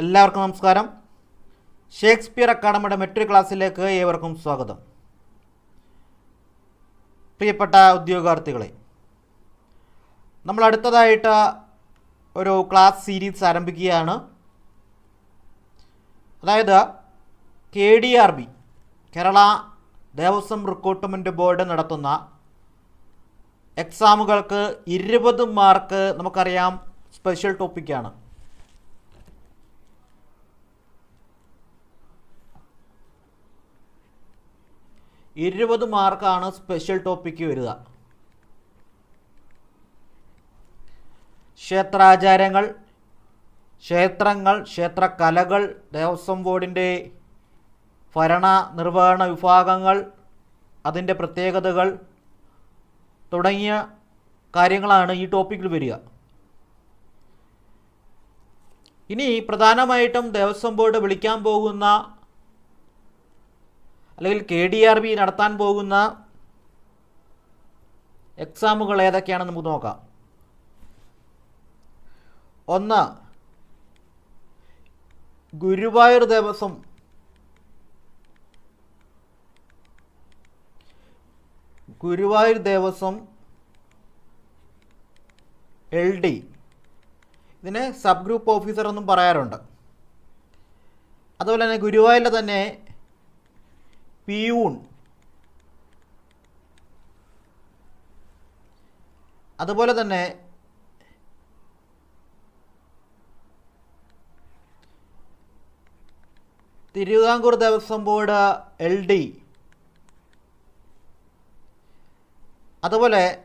എല്ലാവർക്കും നമസ്കാരം. Shakespeare അക്കാഡമിയുടെ metric ക്ലാസ്സിലേക്ക് ഏവർക്കും സ്വാഗതം. പ്രിയപ്പെട്ട ഉദ്യോഗാർത്ഥികളെ നമ്മൾ അടുത്തതായിട്ട് ഒരു ക്ലാസ് സീരീസ് ആരംഭിക്കുകയാണ്. അതായത് K D R B Kerala Devaswom recruitment board നടത്തുന്ന എക്സാമുകൾക്ക് ഇരുപത് മാർക്ക് നമുക്കറിയാം സ്പെഷ്യൽ ടോപ്പിക്കാണ്. ഇരുപത് മാർക്കാണ് സ്പെഷ്യൽ ടോപ്പിക്ക് വരിക. ക്ഷേത്രാചാരങ്ങൾ ക്ഷേത്രങ്ങൾ ക്ഷേത്രകലകൾ ദേവസ്വം ബോർഡിന്റെ ഭരണ നിർവഹണ വിഭാഗങ്ങൾ അതിന്റെ പ്രത്യേകതകൾ തുടങ്ങിയ കാര്യങ്ങളാണ് ഈ ടോപ്പിക്കിൽ വരിക. ഇനി പ്രധാനമായിട്ടും ദേവസ്വം ബോർഡ് വിളിക്കാൻ പോകുന്ന അല്ലെങ്കിൽ കെ ഡി ആർ ബി നടത്താൻ പോകുന്ന എക്സാമുകൾ ഏതൊക്കെയാണെന്ന് നമുക്ക് നോക്കാം. ഒന്ന് ഗുരുവായൂർ ദേവസ്വം. ഗുരുവായൂർ ദേവസ്വം എൽ ഡി ഇതിനെ സബ് ഗ്രൂപ്പ് ഓഫീസർ എന്നും പറയാറുണ്ട്. അതുപോലെ തന്നെ ഗുരുവായൂരിലെ തന്നെ പിയൂൺ. അതുപോലെ തന്നെ Thiruvithamkoor Devaswom board L D. അതുപോലെ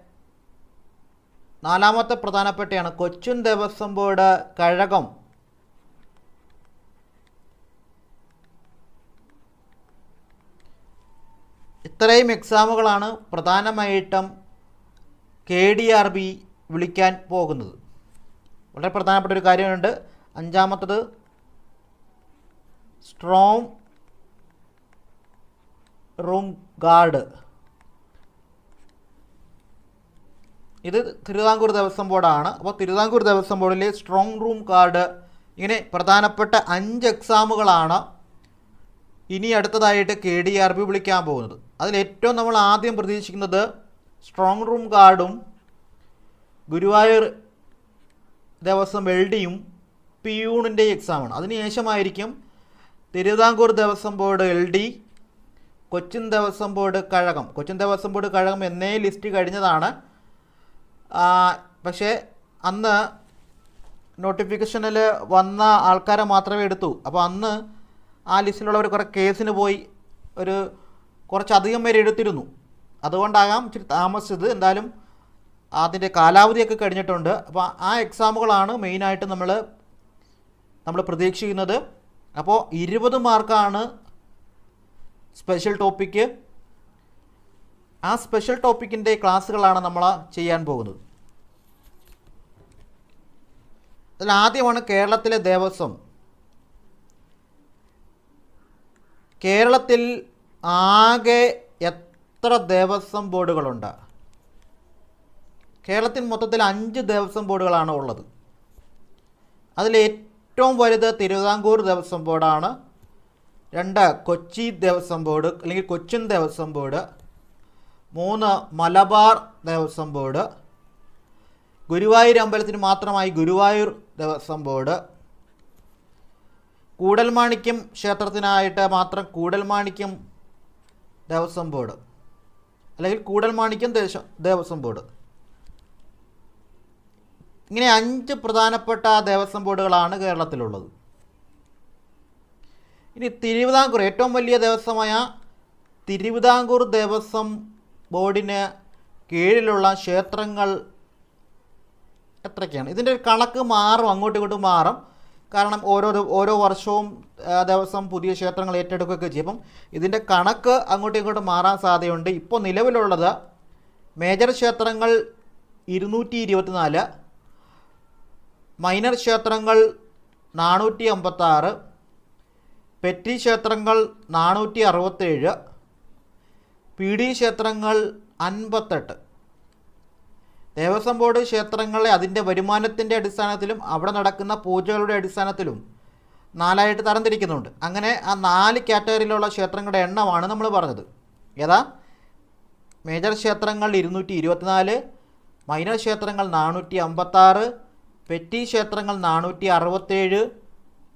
നാലാമത്തെ പ്രധാനപ്പെട്ടയാണ് കൊച്ചിൻ ദേവസ്വം ബോർഡ് കഴകം. ഇത്രയും എക്സാമുകളാണ് പ്രധാനമായിട്ടും കെ ഡി ആർ ബി വിളിക്കാൻ പോകുന്നത്. വളരെ പ്രധാനപ്പെട്ട ഒരു കാര്യമുണ്ട്. അഞ്ചാമത്തത് സ്ട്രോങ് റൂം ഗാർഡ് ഇത് തിരുവിതാംകൂർ ദേവസ്വം ബോർഡാണ്. അപ്പോൾ തിരുവിതാംകൂർ ദേവസ്വം ബോർഡിലെ സ്ട്രോങ് റൂം കാർഡ് ഇങ്ങനെ പ്രധാനപ്പെട്ട അഞ്ച് എക്സാമുകളാണ് ഇനി അടുത്തതായിട്ട് കെ ഡി ആർ ബി വിളിക്കാൻ പോകുന്നത്. അതിൽ ഏറ്റവും നമ്മൾ ആദ്യം പ്രതീക്ഷിക്കുന്നത് സ്ട്രോങ് റൂം ഗാർഡും ഗുരുവായൂർ ദേവസ്വം എൽ ഡിയും പിയൂണിന്റെ എക്സാമാണ് അതിനുശേഷമായിരിക്കും Travancore Devaswom board L D Cochin Devaswom board Kazhagam. Cochin Devaswom board കഴകം എന്നേ ലിസ്റ്റ് കഴിഞ്ഞതാണ്. പക്ഷേ അന്ന് നോട്ടിഫിക്കേഷനിൽ വന്ന ആൾക്കാരെ മാത്രമേ എടുത്തു. അപ്പോൾ അന്ന് ആ ലിസ്റ്റിലുള്ളവർ കുറേ കേസിന് പോയി ഒരു കുറച്ചധികം പേര് എടുത്തിരുന്നു. അതുകൊണ്ടാകാം ഇച്ചിരി താമസിച്ചത്. എന്തായാലും അതിന്റെ കാലാവധിയൊക്കെ കഴിഞ്ഞിട്ടുണ്ട്. അപ്പോൾ ആ എക്സാമുകളാണ് മെയിനായിട്ട് നമ്മൾ നമ്മൾ പ്രതീക്ഷിക്കുന്നത്. അപ്പോൾ ഇരുപത് മാർക്കാണ് സ്പെഷ്യൽ ടോപ്പിക്ക് ആ സ്പെഷ്യൽ ടോപ്പിക്കിന്റെ ക്ലാസ്സുകളാണ് നമ്മൾ ചെയ്യാൻ പോകുന്നത്. അതിൽ ആദ്യമാണ് കേരളത്തിലെ ദേവസ്വം. കേരളത്തിൽ ആകെ എത്ര ദേവസ്വം ബോർഡുകളുണ്ട്? കേരളത്തിൽ മൊത്തത്തിൽ അഞ്ച് ദേവസ്വം ബോർഡുകളാണ് ഉള്ളത്. അതിൽ ഏറ്റവും വലുത് തിരുവിതാംകൂർ ദേവസ്വം ബോർഡാണ്. രണ്ട് കൊച്ചി ദേവസ്വം ബോർഡ് അല്ലെങ്കിൽ കൊച്ചിൻ ദേവസ്വം ബോർഡ്. മൂന്ന് മലബാർ ദേവസ്വം ബോർഡ്. ഗുരുവായൂർ അമ്പലത്തിന് മാത്രമായി ഗുരുവായൂർ ദേവസ്വം ബോർഡ്. കൂടൽമാണിക്യം ക്ഷേത്രത്തിനായിട്ട് മാത്രം കൂടൽമാണിക്യം ദേവസ്വം ബോർഡ്. അല്ലെങ്കിൽ കൂടൽമാണിക്യം ദേശ ദേവസ്വം ബോർഡ്. ഇങ്ങനെ അഞ്ച് പ്രധാനപ്പെട്ട ദേവസ്വം ബോർഡുകളാണ് കേരളത്തിലുള്ളത്. ഇനി തിരുവിതാംകൂർ ഏറ്റവും വലിയ ദേവസ്വമായ തിരുവിതാംകൂർ ദേവസ്വം ബോർഡിന് കീഴിലുള്ള ക്ഷേത്രങ്ങൾ എത്രയൊക്കെയാണ്? ഇതിന്റെ ഒരു കണക്ക് മാറും അങ്ങോട്ടും ഇങ്ങോട്ടും മാറും. കാരണം ഓരോ ഓരോ വർഷവും ദിവസം പുതിയ ക്ഷേത്രങ്ങൾ ഏറ്റെടുക്കുകയൊക്കെ ചെയ്യും. അപ്പം ഇതിന്റെ കണക്ക് അങ്ങോട്ടും ഇങ്ങോട്ടും മാറാൻ സാധ്യതയുണ്ട്. ഇപ്പോൾ നിലവിലുള്ളത് മേജർ ക്ഷേത്രങ്ങൾ ഇരുന്നൂറ്റി ഇരുപത്തിനാല് മൈനർ ക്ഷേത്രങ്ങൾ നാനൂറ്റി അമ്പത്താറ് പെറ്റി ക്ഷേത്രങ്ങൾ നാനൂറ്റി അറുപത്തേഴ് പി ഡി ക്ഷേത്രങ്ങൾ അൻപത്തെട്ട്. ദേവസ്വം ബോർഡ് ക്ഷേത്രങ്ങളെ അതിന്റെ വരുമാനത്തിന്റെ അടിസ്ഥാനത്തിലും അവിടെ നടക്കുന്ന പൂജകളുടെ അടിസ്ഥാനത്തിലും നാലായിട്ട് തരംതിരിക്കുന്നുണ്ട്. അങ്ങനെ ആ നാല് കാറ്റഗറിയിലുള്ള ക്ഷേത്രങ്ങളുടെ എണ്ണമാണ് നമ്മൾ പറഞ്ഞത്. ഏതാ? മേജർ ക്ഷേത്രങ്ങൾ ഇരുന്നൂറ്റി ഇരുപത്തിനാല് മൈനർ ക്ഷേത്രങ്ങൾ നാനൂറ്റി അമ്പത്താറ് പെറ്റി ക്ഷേത്രങ്ങൾ നാനൂറ്റി അറുപത്തേഴ്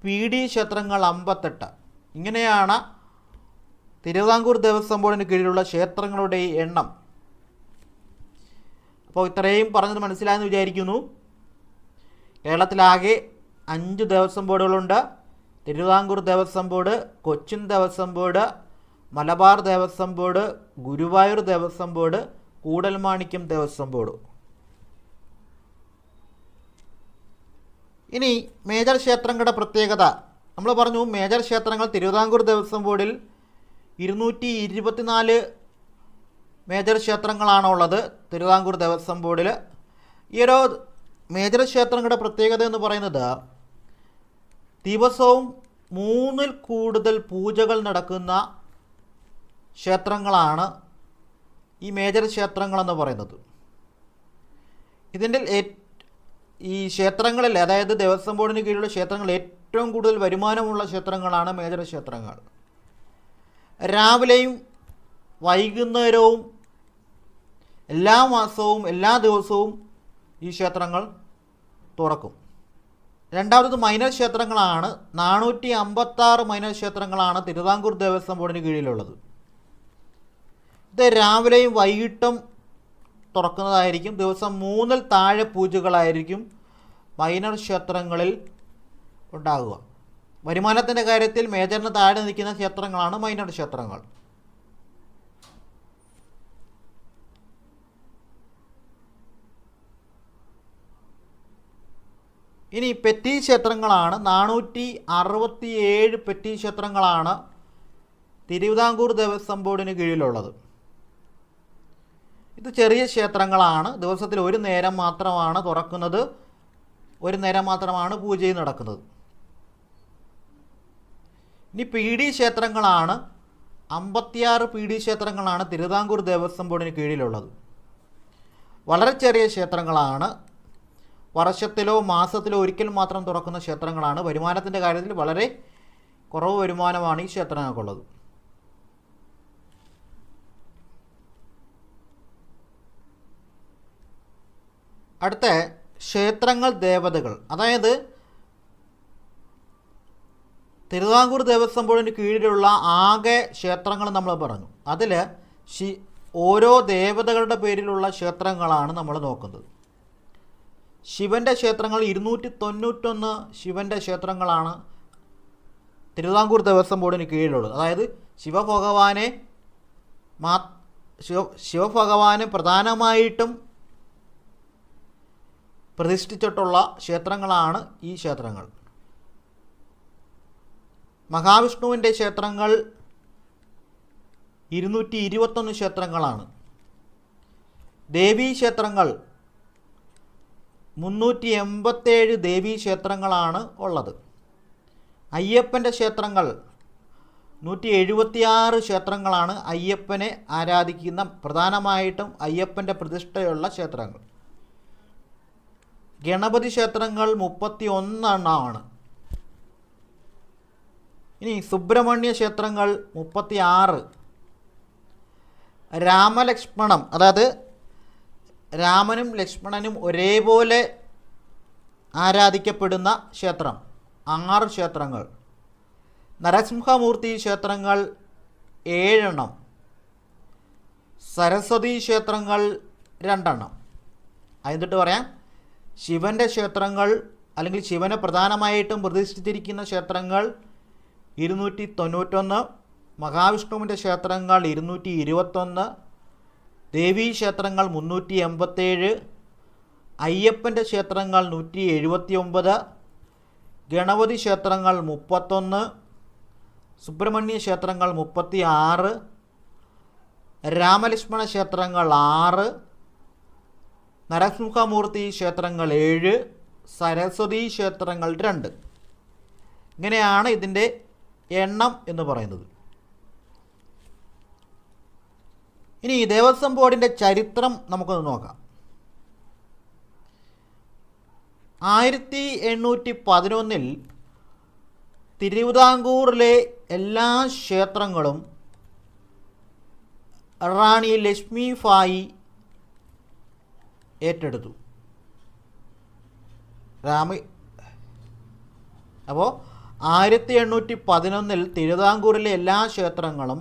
പി ഡി ക്ഷേത്രങ്ങൾ അമ്പത്തെട്ട്. ഇങ്ങനെയാണ് തിരുവിതാംകൂർ ദേവസ്വം ബോർഡിന് കീഴിലുള്ള ക്ഷേത്രങ്ങളുടെ എണ്ണം. അപ്പോൾ ഇത്രയും പറഞ്ഞത് മനസ്സിലായെന്ന് വിചാരിക്കുന്നു. കേരളത്തിലാകെ അഞ്ച് Devaswom ബോർഡുകളുണ്ട്. Travancore Devaswom board Cochin Devaswom board Malabar Devaswom board Guruvayur Devaswom board Koodalmanikyam Devaswom board. ഇനി മേജർ ക്ഷേത്രങ്ങളുടെ പ്രത്യേകത. നമ്മൾ പറഞ്ഞു മേജർ ക്ഷേത്രങ്ങൾ തിരുവിതാംകൂർ ദേവസ്വം ബോർഡിൽ ഇരുന്നൂറ്റി ഇരുപത്തിനാല് മേജർ ക്ഷേത്രങ്ങളാണ് ഉള്ളത് തിരുവിതാംകൂർ ദേവസ്വം ബോർഡിൽ ഈ ഒരു മേജർ ക്ഷേത്രങ്ങളുടെ പ്രത്യേകത എന്ന് പറയുന്നത് ദിവസവും മൂന്നിൽ കൂടുതൽ പൂജകൾ നടക്കുന്ന ക്ഷേത്രങ്ങളാണ് ഈ മേജർ ക്ഷേത്രങ്ങളെന്ന് പറയുന്നത്. ഇതിന്റെ ഈ ക്ഷേത്രങ്ങളിൽ അതായത് ദേവസ്വം ബോർഡിന് കീഴിലുള്ള ക്ഷേത്രങ്ങളിൽ ഏറ്റവും കൂടുതൽ വരുമാനമുള്ള ക്ഷേത്രങ്ങളാണ് മേജർ ക്ഷേത്രങ്ങൾ. രാവിലെയും വൈകുന്നേരവും എല്ലാ മാസവും എല്ലാ ദിവസവും ഈ ക്ഷേത്രങ്ങൾ തുറക്കും. രണ്ടാമത്തത് മൈനർ ക്ഷേത്രങ്ങളാണ്. നാനൂറ്റി അമ്പത്താറ് മൈനർ ക്ഷേത്രങ്ങളാണ് തിരുവിതാംകൂർ ദേവസ്വം ബോർഡിന് കീഴിലുള്ളത്. ഇത് രാവിലെയും വൈകിട്ടും തുറക്കുന്നതായിരിക്കും. ദിവസം മൂന്നിൽ താഴെ പൂജകളായിരിക്കും മൈനർ ക്ഷേത്രങ്ങളിൽ ഉണ്ടാകുക വരുമാനത്തിന്റെ കാര്യത്തിൽ മേജറിന് താഴെ നിൽക്കുന്ന ക്ഷേത്രങ്ങളാണ് മൈനർ ക്ഷേത്രങ്ങൾ. ഇനി പെറ്റി ക്ഷേത്രങ്ങളാണ്. നാനൂറ്റി അറുപത്തി ഏഴ് പെറ്റി ക്ഷേത്രങ്ങളാണ് തിരുവിതാംകൂർ ദേവസ്വം ബോർഡിന് കീഴിലുള്ളത്. ഇത് ചെറിയ ക്ഷേത്രങ്ങളാണ്. ദിവസത്തിൽ ഒരു നേരം മാത്രമാണ് തുറക്കുന്നത്. ഒരു നേരം മാത്രമാണ് പൂജയും നടക്കുന്നത്. ഇനി പി ഡി ക്ഷേത്രങ്ങളാണ്. അമ്പത്തിയാറ് പി ഡി ക്ഷേത്രങ്ങളാണ് തിരുവിതാംകൂർ ദേവസ്വം ബോർഡിന് കീഴിലുള്ളത്. വളരെ ചെറിയ ക്ഷേത്രങ്ങളാണ്. വർഷത്തിലോ മാസത്തിലോ ഒരിക്കൽ മാത്രം തുറക്കുന്ന ക്ഷേത്രങ്ങളാണ്. വരുമാനത്തിന്റെ കാര്യത്തിൽ വളരെ കുറവ് വരുമാനമാണ് ഈ ക്ഷേത്രങ്ങൾക്കുള്ളത്. അടുത്ത ക്ഷേത്രങ്ങൾ ദേവതകൾ. അതായത് തിരുവിതാംകൂർ ദേവസ്വം ബോർഡിന് കീഴിലുള്ള ആകെ ക്ഷേത്രങ്ങൾ നമ്മൾ പറഞ്ഞു. അതിൽ ഓരോ ദേവതകളുടെ പേരിലുള്ള ക്ഷേത്രങ്ങളാണ് നമ്മൾ നോക്കുന്നത്. ശിവന്റെ ക്ഷേത്രങ്ങൾ ഇരുന്നൂറ്റി തൊണ്ണൂറ്റൊന്ന് ശിവന്റെ ക്ഷേത്രങ്ങളാണ് തിരുവിതാംകൂർ ദേവസ്വം ബോർഡിന് കീഴിലുള്ളത്. അതായത് ശിവഭഗവാനെ മാ ശിവ ശിവഭഗവാനെ പ്രധാനമായിട്ടും പ്രതിഷ്ഠിച്ചിട്ടുള്ള ക്ഷേത്രങ്ങളാണ് ഈ ക്ഷേത്രങ്ങൾ. മഹാവിഷ്ണുവിന്റെ ക്ഷേത്രങ്ങൾ ഇരുന്നൂറ്റി ഇരുപത്തൊന്ന് ക്ഷേത്രങ്ങളാണ്. ദേവീ ക്ഷേത്രങ്ങൾ മുന്നൂറ്റി എൺപത്തേഴ് ദേവീ ക്ഷേത്രങ്ങളാണ് ഉള്ളത്. അയ്യപ്പന്റെ ക്ഷേത്രങ്ങൾ നൂറ്റി എഴുപത്തിയാറ് ക്ഷേത്രങ്ങളാണ് അയ്യപ്പനെ ആരാധിക്കുന്ന പ്രധാനമായിട്ടും അയ്യപ്പന്റെ പ്രതിഷ്ഠയുള്ള ക്ഷേത്രങ്ങൾ. ഗണപതി ക്ഷേത്രങ്ങൾ മുപ്പത്തി ഒന്നെണ്ണമാണ് ഇനി സുബ്രഹ്മണ്യ ക്ഷേത്രങ്ങൾ മുപ്പത്തി ആറ് രാമലക്ഷ്മണം അതായത് രാമനും ലക്ഷ്മണനും ഒരേപോലെ ആരാധിക്കപ്പെടുന്ന ക്ഷേത്രം ആറ് ക്ഷേത്രങ്ങൾ. നരസിംഹമൂർത്തി ക്ഷേത്രങ്ങൾ ഏഴെണ്ണം. സരസ്വതി ക്ഷേത്രങ്ങൾ രണ്ടെണ്ണം. അതിന്നിട്ട് പറയാം? ശിവന്റെ ക്ഷേത്രങ്ങൾ അല്ലെങ്കിൽ ശിവനെ പ്രധാനമായിട്ടും പ്രതിഷ്ഠിച്ചിരിക്കുന്ന ക്ഷേത്രങ്ങൾ ഇരുന്നൂറ്റി തൊണ്ണൂറ്റൊന്ന് മഹാവിഷ്ണുവിന്റെ ക്ഷേത്രങ്ങൾ ഇരുന്നൂറ്റി ഇരുപത്തൊന്ന് ദേവീ ക്ഷേത്രങ്ങൾ മുന്നൂറ്റി എൺപത്തേഴ് അയ്യപ്പന്റെ ക്ഷേത്രങ്ങൾ നൂറ്റി എഴുപത്തി ഒമ്പത് ഗണപതി ക്ഷേത്രങ്ങൾ മുപ്പത്തൊന്ന് സുബ്രഹ്മണ്യ ക്ഷേത്രങ്ങൾ മുപ്പത്തി ആറ് രാമലക്ഷ്മണ ക്ഷേത്രങ്ങൾ ആറ് നരസിംഹമൂർത്തി ക്ഷേത്രങ്ങൾ ഏഴ് സരസ്വതി ക്ഷേത്രങ്ങൾ രണ്ട്. ഇങ്ങനെയാണ് ഇതിന്റെ എണ്ണം എന്ന് പറയുന്നത്. ഇനി ദേവസ്വം ബോർഡിന്റെ ചരിത്രം നമുക്കൊന്ന് നോക്കാം. ആയിരത്തി എണ്ണൂറ്റി പതിനൊന്നിൽ തിരുവിതാംകൂറിലെ എല്ലാ ക്ഷേത്രങ്ങളും റാണി ലക്ഷ്മി ഫായി ഏറ്റെടുത്തു. രാമ അപ്പോൾ ആയിരത്തി എണ്ണൂറ്റി പതിനൊന്നിൽ തിരുവിതാംകൂറിലെ എല്ലാ ക്ഷേത്രങ്ങളും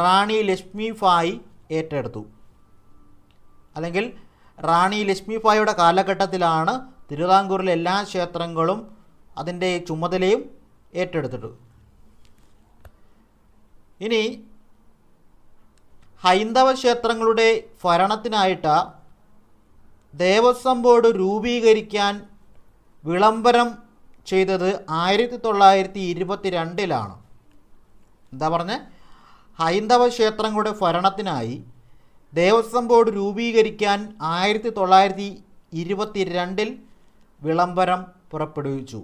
റാണി ലക്ഷ്മി ഫായി ഏറ്റെടുത്തു. അല്ലെങ്കിൽ റാണി ലക്ഷ്മി ഫായിയുടെ കാലഘട്ടത്തിലാണ് തിരുവിതാംകൂറിലെ എല്ലാ ക്ഷേത്രങ്ങളും അതിന്റെ ചുമതലയും ഏറ്റെടുത്തിട്ടു ഇനി ഹൈന്ദവ ക്ഷേത്രങ്ങളുടെ ഭരണത്തിനായിട്ട് ദേവസ്വം ബോർഡ് രൂപീകരിക്കാൻ വിളംബരം ചെയ്തത് ആയിരത്തി തൊള്ളായിരത്തി ഇരുപത്തി രണ്ടിലാണ് എന്താ പറഞ്ഞ? ഹൈന്ദവ ക്ഷേത്രങ്ങളുടെ ഭരണത്തിനായി ദേവസ്വം ബോർഡ് രൂപീകരിക്കാൻ ആയിരത്തി തൊള്ളായിരത്തി ഇരുപത്തി രണ്ടിൽ വിളംബരം പുറപ്പെടുവിച്ചു.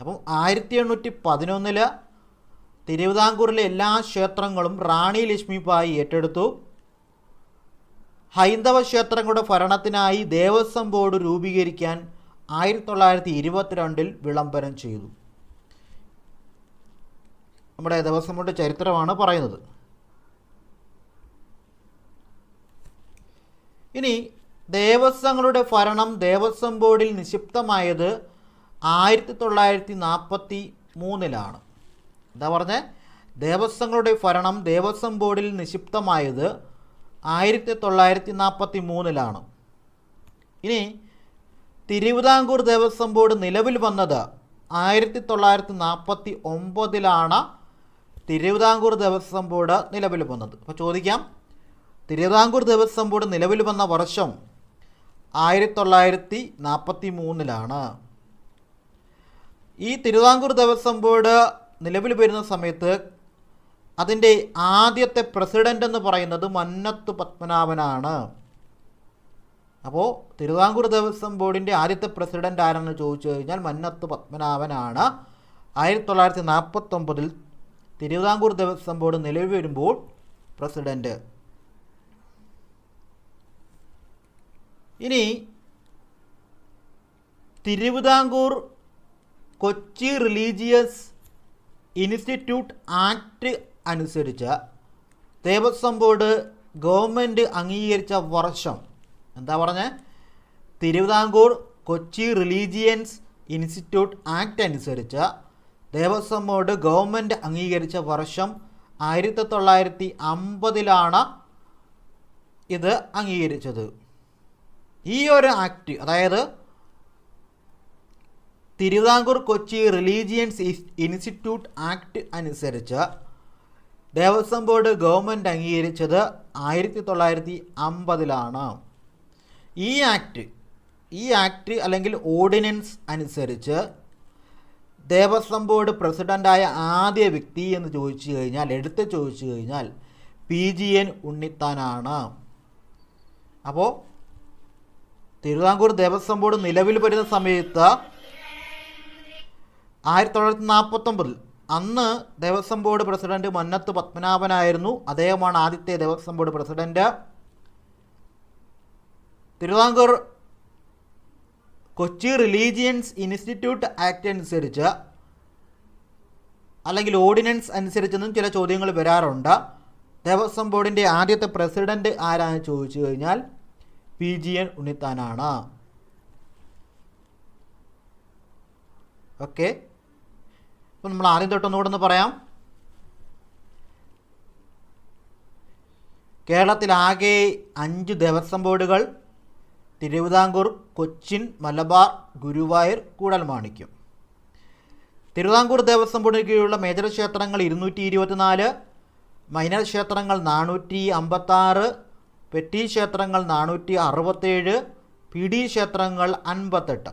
അപ്പം ആയിരത്തി എണ്ണൂറ്റി പതിനൊന്നിൽ തിരുവിതാംകൂറിലെ എല്ലാ ക്ഷേത്രങ്ങളും റാണി ലക്ഷ്മിബായി ഏറ്റെടുത്തു. ഹൈന്ദവ ക്ഷേത്രങ്ങളുടെ ഭരണത്തിനായി ദേവസ്വം ബോർഡ് രൂപീകരിക്കാൻ ആയിരത്തി തൊള്ളായിരത്തി ഇരുപത്തിരണ്ടിൽ വിളംബരം ചെയ്തു. നമ്മുടെ ദേവസ്വം ബോർഡ് ചരിത്രമാണ് പറയുന്നത്. ഇനി ദേവസ്വങ്ങളുടെ ഭരണം ദേവസ്വം ബോർഡിൽ നിക്ഷിപ്തമായത് ആയിരത്തി തൊള്ളായിരത്തി നാൽപ്പത്തി മൂന്നിലാണ് എന്താ പറഞ്ഞേ? ദേവസ്വങ്ങളുടെ ഭരണം ദേവസ്വം ബോർഡിൽ നിക്ഷിപ്തമായത് ആയിരത്തി തൊള്ളായിരത്തി നാൽപ്പത്തി മൂന്നിലാണ് ഇനി തിരുവിതാംകൂർ ദേവസ്വം ബോർഡ് നിലവിൽ വന്നത് ആയിരത്തി തൊള്ളായിരത്തി നാൽപ്പത്തി ഒമ്പതിലാണ് തിരുവിതാംകൂർ ദേവസ്വം ബോർഡ് നിലവിൽ വന്നത്. അപ്പോൾ ചോദിക്കാം തിരുവിതാംകൂർ ദേവസ്വം ബോർഡ് നിലവിൽ വന്ന വർഷം ആയിരത്തി തൊള്ളായിരത്തി നാൽപ്പത്തി മൂന്നിലാണ് ഈ തിരുവിതാംകൂർ ദേവസ്വം ബോർഡ് നിലവിൽ വരുന്ന സമയത്ത് അതിന്റെ ആദ്യത്തെ പ്രസിഡന്റ് എന്ന് പറയുന്നത് മന്നത്ത് പത്മനാഭനാണ്. അപ്പോൾ തിരുവിതാംകൂർ ദേവസ്വം ബോർഡിന്റെ ആദ്യത്തെ പ്രസിഡന്റ് ആരാണെന്ന് ചോദിച്ചു കഴിഞ്ഞാൽ മന്നത്ത് പത്മനാഭനാണ്. ആയിരത്തി തൊള്ളായിരത്തി നാൽപ്പത്തൊമ്പതിൽ തിരുവിതാംകൂർ ദേവസ്വം ബോർഡ് നിലവിൽ വരുമ്പോൾ പ്രസിഡന്റ്. ഇനി Travancore Kochi religious institute act അനുസരിച്ച് ദേവസ്വം ബോർഡ് ഗവൺമെന്റ് അംഗീകരിച്ച വർഷം. എന്താ പറഞ്ഞത് Travancore Kochi religions institute act അനുസരിച്ച് ദേവസ്വം ബോർഡ് ഗവൺമെന്റ് അംഗീകരിച്ച വർഷം ആയിരത്തി തൊള്ളായിരത്തി അമ്പതിലാണ് ഇത് അംഗീകരിച്ചത്. ഈ ഒരു ആക്ട് അതായത് Travancore Kochi religions institute act അനുസരിച്ച് ദേവസ്വം ബോർഡ് ഗവൺമെന്റ് അംഗീകരിച്ചത് ആയിരത്തി തൊള്ളായിരത്തി അമ്പതിലാണ് ഈ ആക്ട് ഈ ആക്ട് അല്ലെങ്കിൽ ഓർഡിനൻസ് അനുസരിച്ച് ദേവസ്വം ബോർഡ് പ്രസിഡന്റായ ആദ്യ വ്യക്തി എന്ന് ചോദിച്ചു കഴിഞ്ഞാൽ എടുത്ത് ചോദിച്ചു കഴിഞ്ഞാൽ പി ജി എൻ ഉണ്ണിത്താനാണ്. അപ്പോൾ തിരുവിതാംകൂർ ദേവസ്വം ബോർഡ് നിലവിൽ വരുന്ന സമയത്ത് ആയിരത്തി തൊള്ളായിരത്തി നാൽപ്പത്തൊമ്പതിൽ അന്ന് ദേവസ്വം ബോർഡ് പ്രസിഡന്റ് മന്നത്ത് പത്മനാഭനായിരുന്നു. അദ്ദേഹമാണ് ആദ്യത്തെ Devaswom board president. Travancore Kochi religions institute act അനുസരിച്ച് അല്ലെങ്കിൽ ഓർഡിനൻസ് അനുസരിച്ചെന്നും ചില ചോദ്യങ്ങൾ വരാറുണ്ട്. ദേവസ്വം ബോർഡിന്റെ ആദ്യത്തെ പ്രസിഡന്റ് ആരാന്ന് ചോദിച്ചു കഴിഞ്ഞാൽ പി ജി എൻ ഉണ്ണിത്താനാണ്. ഓക്കെ. അപ്പം നമ്മൾ ആദ്യം തൊട്ടൊന്നുകൂടെ പറയാം. കേരളത്തിലാകെ അഞ്ച് ദേവസ്വം ബോർഡുകൾ തിരുവിതാംകൂർ കൊച്ചിൻ മലബാർ ഗുരുവായൂർ കൂടൽമാണിക്യം. തിരുവിതാംകൂർ ദേവസ്വം ബോർഡിന് കീഴിലുള്ള മേജർ ക്ഷേത്രങ്ങൾ ഇരുന്നൂറ്റി ഇരുപത്തിനാല് മൈനർ ക്ഷേത്രങ്ങൾ നാനൂറ്റി അമ്പത്താറ് പെറ്റി ക്ഷേത്രങ്ങൾ നാനൂറ്റി അറുപത്തേഴ് പി ഡി ക്ഷേത്രങ്ങൾ അൻപത്തെട്ട്.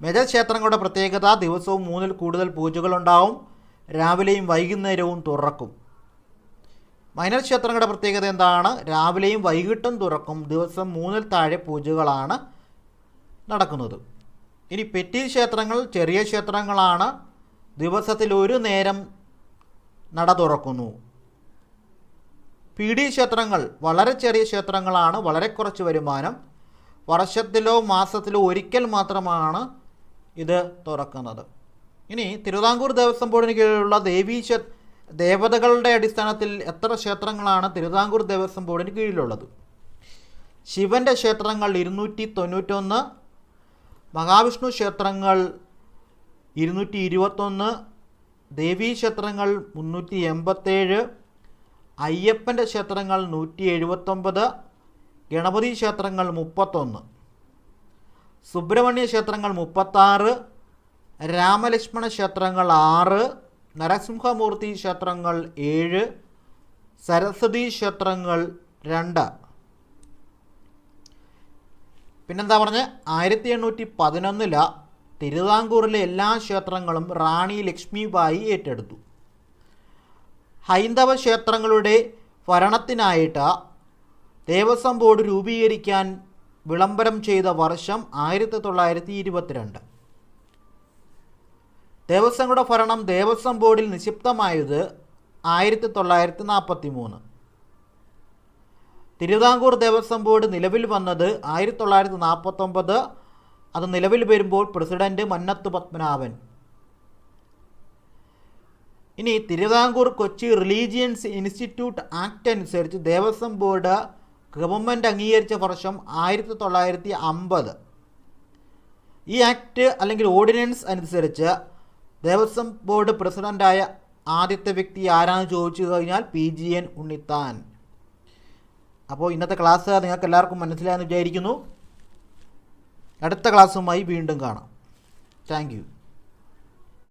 മേജർ ക്ഷേത്രങ്ങളുടെ പ്രത്യേകത ദിവസവും മൂന്നിൽ കൂടുതൽ പൂജകളുണ്ടാവും രാവിലെയും വൈകുന്നേരവും തുറക്കും. മൈനർ ക്ഷേത്രങ്ങളുടെ പ്രത്യേകത എന്താണ്? രാവിലെയും വൈകിട്ടും തുറക്കും. ദിവസം മൂന്നിൽ താഴെ പൂജകളാണ് നടക്കുന്നത്. ഇനി പെറ്റി ക്ഷേത്രങ്ങൾ ചെറിയ ക്ഷേത്രങ്ങളാണ് ദിവസത്തിൽ ഒരു നേരം നട തുറക്കുന്നു. പി ഡി ക്ഷേത്രങ്ങൾ വളരെ ചെറിയ ക്ഷേത്രങ്ങളാണ് വളരെ കുറച്ച് വരുമാനം. വർഷത്തിലോ മാസത്തിലോ ഒരിക്കൽ മാത്രമാണ് ഇത് തുറക്കുന്നത്. ഇനി തിരുവിതാംകൂർ ദേവസ്വം ബോർഡിന് കീഴിലുള്ള ദേവീ ക്ഷേ ദേവതകളുടെ അടിസ്ഥാനത്തിൽ എത്ര ക്ഷേത്രങ്ങളാണ് തിരുവിതാംകൂർ ദേവസ്വം ബോർഡിന് കീഴിലുള്ളത്? ശിവന്റെ ക്ഷേത്രങ്ങൾ ഇരുന്നൂറ്റി തൊണ്ണൂറ്റൊന്ന് മഹാവിഷ്ണു ക്ഷേത്രങ്ങൾ ഇരുന്നൂറ്റി ഇരുപത്തൊന്ന് ദേവീ ക്ഷേത്രങ്ങൾ മുന്നൂറ്റി എൺപത്തേഴ് അയ്യപ്പന്റെ ക്ഷേത്രങ്ങൾ നൂറ്റി എഴുപത്തൊമ്പത് ഗണപതി ക്ഷേത്രങ്ങൾ മുപ്പത്തൊന്ന്. സുബ്രഹ്മണ്യ ക്ഷേത്രങ്ങൾ മുപ്പത്താറ് രാമലക്ഷ്മണ ക്ഷേത്രങ്ങൾ ആറ് നരസിംഹമൂർത്തി ക്ഷേത്രങ്ങൾ ഏഴ് സരസ്വതി ക്ഷേത്രങ്ങൾ രണ്ട്. പിന്നെന്താ പറഞ്ഞ്? ആയിരത്തി എണ്ണൂറ്റി പതിനൊന്നിൽ തിരുവിതാംകൂറിലെ എല്ലാ ക്ഷേത്രങ്ങളും റാണി ലക്ഷ്മിബായി ഏറ്റെടുത്തു. ഹൈന്ദവ ക്ഷേത്രങ്ങളുടെ ഭരണത്തിനായിട്ട് ദേവസ്വം ബോർഡ് രൂപീകരിക്കാൻ വിളംബരം ചെയ്ത വർഷം ആയിരത്തി തൊള്ളായിരത്തി ഇരുപത്തിരണ്ട് ദേവസ്വങ്ങളുടെ ഭരണം ദേവസ്വം ബോർഡിൽ നിക്ഷിപ്തമായത് ആയിരത്തി തൊള്ളായിരത്തി നാൽപ്പത്തി മൂന്ന് തിരുവിതാംകൂർ ദേവസ്വം ബോർഡ് നിലവിൽ വന്നത് ആയിരത്തി തൊള്ളായിരത്തി നാൽപ്പത്തൊമ്പത് അത് നിലവിൽ വരുമ്പോൾ പ്രസിഡന്റ് മന്നത്ത് പത്മനാഭൻ. ഇനി Travancore Kochi religions institute act അനുസരിച്ച് ദേവസ്വം ബോർഡ് ഗവൺമെന്റ് അംഗീകരിച്ച വർഷം ആയിരത്തി തൊള്ളായിരത്തി അമ്പത് ഈ ആക്ട് അല്ലെങ്കിൽ ഓർഡിനൻസ് അനുസരിച്ച് ദേവസ്വം ബോർഡ് പ്രസിഡന്റായ ആദ്യത്തെ വ്യക്തി ആരാണെന്ന് ചോദിച്ചു കഴിഞ്ഞാൽ പി ജി എൻ ഉണ്ണിത്താൻ. അപ്പോൾ ഇന്നത്തെ ക്ലാസ് നിങ്ങൾക്ക് എല്ലാവർക്കും മനസ്സിലായെന്ന് വിചാരിക്കുന്നു. അടുത്ത ക്ലാസ്സുമായി വീണ്ടും കാണാം. താങ്ക്